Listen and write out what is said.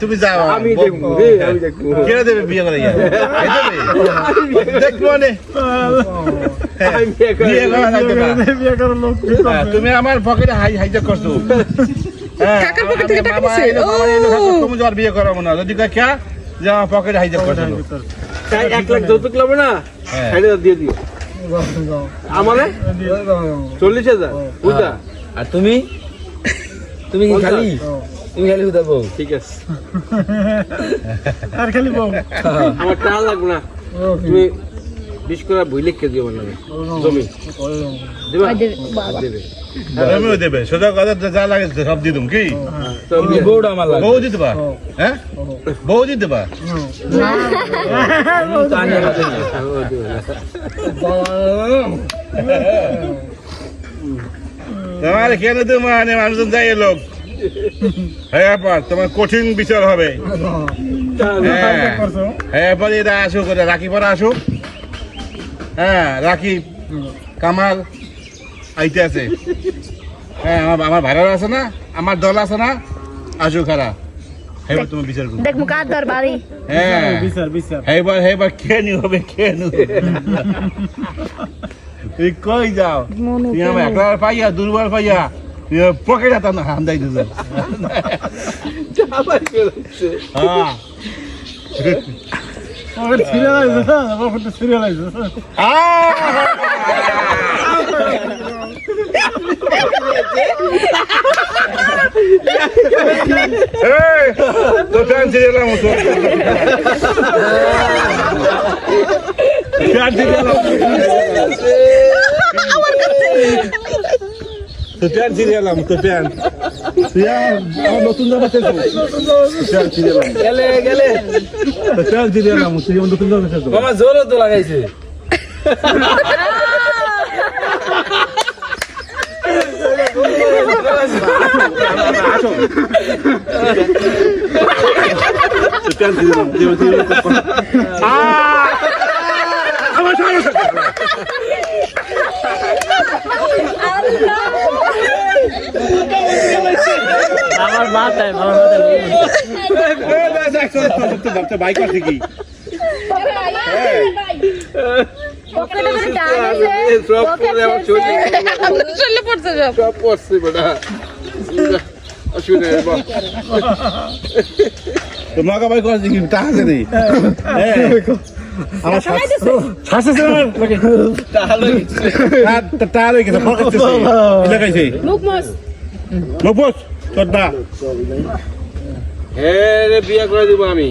তুমি যাও। আমি দেখব। দেবে বিয়ে করে? দেখব নে। হ্যাঁ, হ্যাঁ? তুমি আমার পকেটে হাই হাইজাক করছ। হ্যাঁ, কাকার পকেট থেকে টাকা দিছে? তুমি আর বিয়ে করাবো না। যদি কয়, "ক্যা?" যে আমার পকেটে হাইজাক করছ। তাই এক লাখ যৌতুক লাগবে না? হ্যাঁ। দিয়ে দিও। আমারে? চল্লিশ হাজার? বুঝা আর তুমি? তুমি কি খালি? তুমি খালি হুদা বউ? ঠিক আছে। আর খালি বউ আমার টাকা লাগবে না। তুমি বিশ করে বই লিখে দিও নামে জমি। দেবে? তুমিও দেবে সোজা কথা যা লাগে সব দিয়ে দিম কি? তুমি বউটা আমার লাগে বউ দিতে পার হ্যাঁ? বউ দিতে পার তো তোমার কেন তোমার মানুষজন যাই লোক। হ্যাঁ তোমার কঠিন বিচার হবে। হ্যাঁ করছ হ্যাঁ পরে এটা আসুক ওটা রাখি পরে আসুক। হ্যাঁ রাখি কামাল আইতে আছে। হ্যাঁ আমার আমার ভাইরাল আছে না? আমার দল আছে না? আসুক হ্যাঁ তুমি বিচার করো। দেখ মুখ দর বাড়ি। হ্যাঁ বিচার বিচার। এইবার এইবার কে হবে কে নি তুই কই যাও? তুই আমার একলা পাইয়া দুর্বল পাইয়া তুই পকেট হাতা না ফেরাচ্ছে। হ্যাঁ। ওর সিরিয়াল আছে না ওর তো সিরিয়াল আছে এই তো তো টানছি দিলাম তো তুই আমার আমার নতুন জামা চাইছো টানছি দিলাম গেলে গেলে তো টানছি দিলাম তুই আমার নতুন জামা চাইছো মামা জোরও তো লাগাইছে দিলাম তুই তুই আমার আমার মাথায় আমার বাইক আছে কি সব পড়ছে বেটা ভাই কত কি টাকা আছে নেই আমার শ্বাস আছে আমার টাকা লই গেছে পকেট মুখ মস মবস তোর দা। হ্যাঁ বিয়ে করে দিব আমি।